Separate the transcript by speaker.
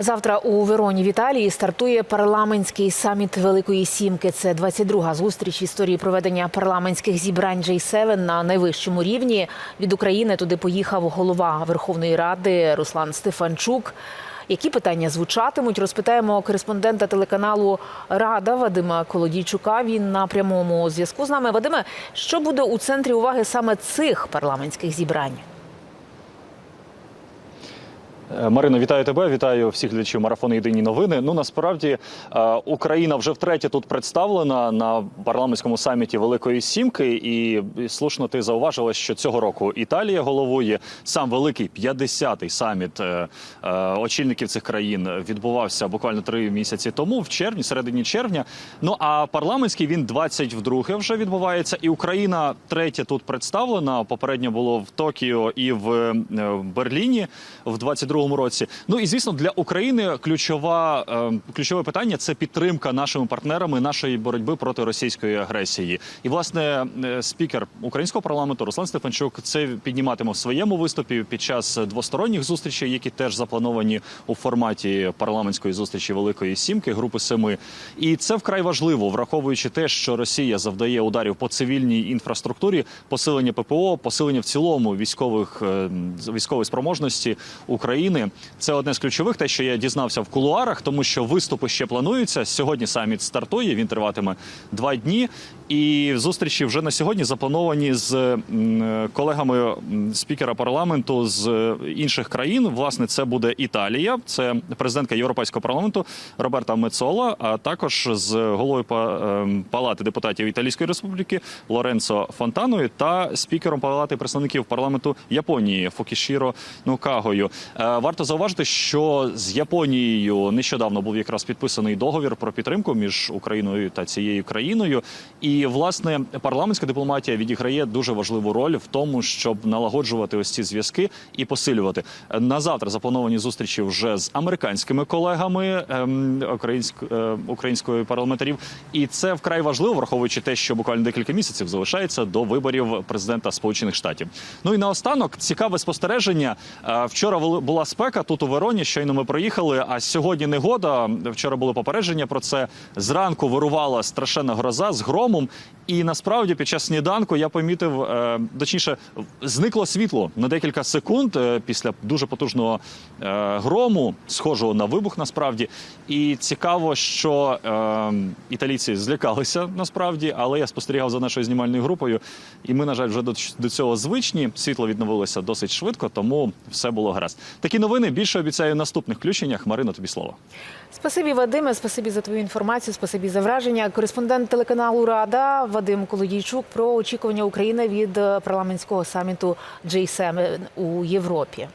Speaker 1: Завтра у Вероні в Італії стартує парламентський саміт Великої Сімки. Це 22-га зустріч історії проведення парламентських зібрань J7 на найвищому рівні. Від України туди поїхав голова Верховної Ради Руслан Стефанчук. Які питання звучатимуть? Розпитаємо кореспондента телеканалу Рада Вадима Колодійчука. Він на прямому зв'язку з нами. Вадиме, що буде у центрі уваги саме цих парламентських зібрань?
Speaker 2: Е, Марино, вітаю тебе. Вітаю всіх глядачів марафону Єдині новини. Ну насправді е, Україна вже втретє тут представлена на парламентському саміті Великої Сімки. І слушно ти зауважила, що цього року Італія головує сам великий 50-й саміт е, очільників цих країн відбувався буквально три місяці тому, в червні, середині червня. Ну а парламентський він 22-ге вже відбувається, і Україна третє тут представлена. Попередньо було в Токіо і в Берліні в 22-му році. Ну і звісно, для України ключова е, ключове питання це підтримка нашими партнерами нашої боротьби проти російської агресії. І власне е, спікер українського парламенту Руслан Стефанчук це підніматиме в своєму виступі під час двосторонніх зустрічей, які теж заплановані у форматі парламентської зустрічі Великої Сімки Групи Семи. І це вкрай важливо, враховуючи те, що Росія завдає ударів по цивільній інфраструктурі, посилення ППО, посилення в цілому військових е, військової спроможності України. Це одне з ключових, те, що я дізнався в кулуарах, тому що виступи ще плануються. Сьогодні саміт стартує. Він триватиме два дні. І зустрічі вже на сьогодні заплановані з колегами спікера парламенту з е, інших країн. Власне, це буде Італія, це президентка Європейського парламенту Роберта Мецола, а також з головою ем, палати депутатів Італійської республіки Лоренцо Фонтаною та спікером палати представників парламенту Японії Фукішіро Нукагою. Варто зауважити, що з Японією нещодавно був якраз підписаний договір про підтримку між Україною та цією країною. І власне парламентська дипломатія відіграє дуже важливу роль в тому, щоб налагоджувати ось ці зв'язки і посилювати. На завтра заплановані зустрічі вже з американськими колегами ем, українськ, е, української парламентарів. І це вкрай важливо, враховуючи те, що буквально декілька місяців залишається до виборів президента Сполучених Штатів. Ну і наостанок цікаве спостереження. Е, Вчора була спека тут у Вероні. Щойно ми проїхали. А сьогодні негода. Вчора було попередження про це. Зранку вирувала страшенна гроза з громом. І насправді під час сніданку я помітив, е, точніше, зникло світло на декілька секунд е, після дуже потужного е, грому, схожого на вибух, насправді. І цікаво, що італійці злякалися насправді, але я спостерігав за нашою знімальною групою, і ми, на жаль, вже до цього звичні. Світло відновилося досить швидко, тому все було гаразд. Такі новини більше обіцяю в наступних включеннях. Марино, тобі слово.
Speaker 1: Спасибі, Вадиме, спасибі за твою інформацію, спасибі за враження. Кореспондент телеканалу Рада Вадим Колодійчук про очікування України від парламентського саміту G7 у Європі.